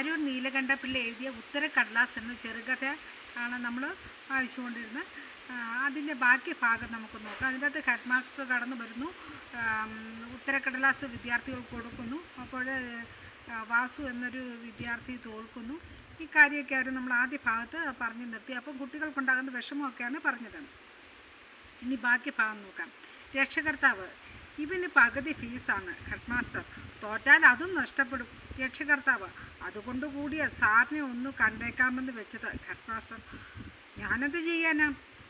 ആരൂർ നീലകണ്ഠപിള്ള എഴുതിയ ഉത്തരക്കടലാസ് എന്ന ചെറുകഥ ആണ് നമ്മൾ വായിച്ചുകൊണ്ടിരുന്നത്. അതിന്റെ ബാക്കി ഭാഗം നമുക്ക് നോക്കാം. അതിന്റെ അകത്ത് ഹെഡ് മാസ്റ്റർ കടന്നു വരുന്നു. ഉത്തരക്കടലാസ് വിദ്യാർത്ഥികൾക്ക് കൊടുക്കുന്നു. അപ്പോൾ വാസു എന്നൊരു വിദ്യാർത്ഥി തോൽക്കുന്നു. ഈ കാര്യമൊക്കെയായിരുന്നു നമ്മൾ ആദ്യ ഭാഗത്ത് പറഞ്ഞു നിർത്തി. അപ്പം കുട്ടികൾക്കുണ്ടാകുന്ന വിഷമമൊക്കെയാണ് പറഞ്ഞത്. ഇനി ബാക്കി ഭാഗം നോക്കാം. രക്ഷകർത്താവ് ഇവന് പകുതി ഫീസാണ് ഹെഡ് മാസ്റ്റർ തോറ്റാൽ അതും നഷ്ടപ്പെടും. രക്ഷകർത്താവ് അതുകൊണ്ട് കൂടിയ സാറിനെ ഒന്ന് കണ്ടേക്കാമെന്ന് വെച്ചത് ഹെഡ് മാസ്റ്റർ ഞാനെന്ത് ചെയ്യാനാ?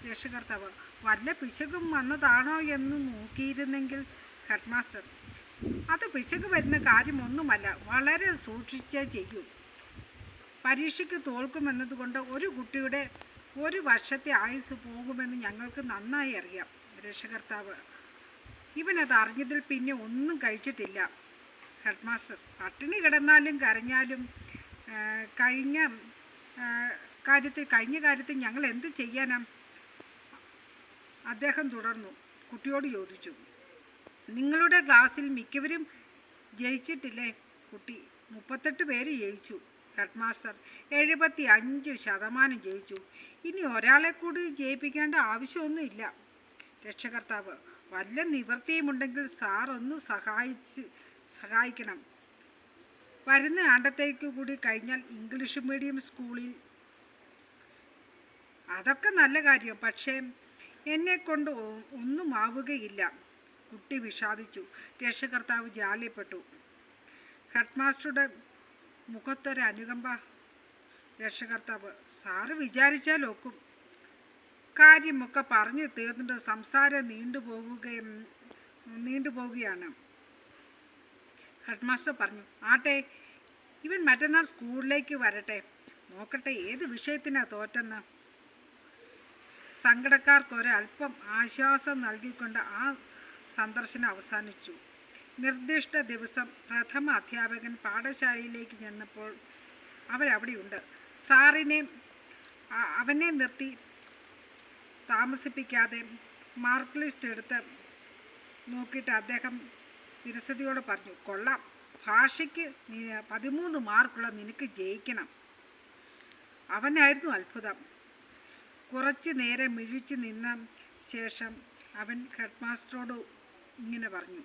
രക്ഷകർത്താവ് വല്ല പിശകും വന്നതാണോ എന്ന് നോക്കിയിരുന്നെങ്കിൽ ഹെഡ് മാസ്റ്റർ അത് പിശക് വരുന്ന കാര്യമൊന്നുമല്ല വളരെ സൂക്ഷിച്ചേ ചെയ്യൂ. പരീക്ഷയ്ക്ക് തോൽക്കുമെന്നതുകൊണ്ട് ഒരു കുട്ടിയുടെ ഒരു വർഷത്തെ ആയുസ് പോകുമെന്ന് ഞങ്ങൾക്ക് നന്നായി അറിയാം രക്ഷകർത്താവ്. ഇവനത് അറിഞ്ഞതിൽ പിന്നെ ഒന്നും കഴിച്ചിട്ടില്ല. ഹെഡ് മാസ്റ്റർ പട്ടിണി കിടന്നാലും കരഞ്ഞാലും കഴിഞ്ഞ കാര്യത്തിൽ കഴിഞ്ഞ കാര്യത്തിൽ ഞങ്ങൾ എന്ത് ചെയ്യാനാ? അദ്ദേഹം തുടർന്നു. കുട്ടിയോട് ചോദിച്ചു നിങ്ങളുടെ ക്ലാസ്സിൽ മിക്കവരും ജയിച്ചിട്ടില്ലേ? കുട്ടി മുപ്പത്തെട്ട് പേര് ജയിച്ചു. ഹെഡ് മാസ്റ്റർ എഴുപത്തി അഞ്ച് ശതമാനം ജയിച്ചു. ഇനി ഒരാളെ കൂടി ജയിപ്പിക്കേണ്ട ആവശ്യമൊന്നുമില്ല. രക്ഷകർത്താവ് വല്ല നിവൃത്തിയുമുണ്ടെങ്കിൽ സാർ ഒന്ന് സഹായിച്ച് സഹായിക്കണം. വരുന്ന ആണ്ടത്തേക്ക് കൂടി കഴിഞ്ഞാൽ ഇംഗ്ലീഷ് മീഡിയം സ്കൂളിൽ. അതൊക്കെ നല്ല കാര്യം പക്ഷേ എന്നെ കൊണ്ട് ഒന്നും ആവുകയില്ല. കുട്ടി വിഷാദിച്ചു. രക്ഷകർത്താവ് ജാള്യപ്പെട്ടു. ഹെഡ് മാസ്റ്ററുടെ മുഖത്തൊരനുകമ്പ. രക്ഷകർത്താവ് സാറ് വിചാരിച്ചാൽ ഒക്കും. കാര്യമൊക്കെ പറഞ്ഞു തീർന്നിട്ട് സംസാരം നീണ്ടുപോകുകയും നീണ്ടുപോവുകയാണ് ഹെഡ് മാസ്റ്റർ പറഞ്ഞു ആട്ടെ ഇവൻ മറ്റന്നാൾ സ്കൂളിലേക്ക് വരട്ടെ. നോക്കട്ടെ ഏത് വിഷയത്തിനാ തോറ്റെന്ന്. സങ്കടക്കാർക്ക് ഒരല്പം ആശ്വാസം നൽകിക്കൊണ്ട് ആ സന്ദർശനം അവസാനിച്ചു. നിർദ്ദിഷ്ട ദിവസം പ്രഥമ അധ്യാപകൻ പാഠശാലയിലേക്ക് ചെന്നപ്പോൾ അവരവിടെയുണ്ട്. സാറിനെ അവനെ നിർത്തി താമസിപ്പിക്കാതെ മാർക്ക് ലിസ്റ്റ് എടുത്ത് നോക്കിയിട്ട് അദ്ദേഹം വിരസതയോട് പറഞ്ഞു കൊള്ളാം. ഭാഷയ്ക്ക് പതിമൂന്ന് മാർക്കുള്ള നിനക്ക് ജയിക്കണം. അവനായിരുന്നു അത്ഭുതം. കുറച്ച് നേരം മിഴിച്ച് നിന്ന ശേഷം അവൻ ഹെഡ് മാസ്റ്ററോട് ഇങ്ങനെ പറഞ്ഞു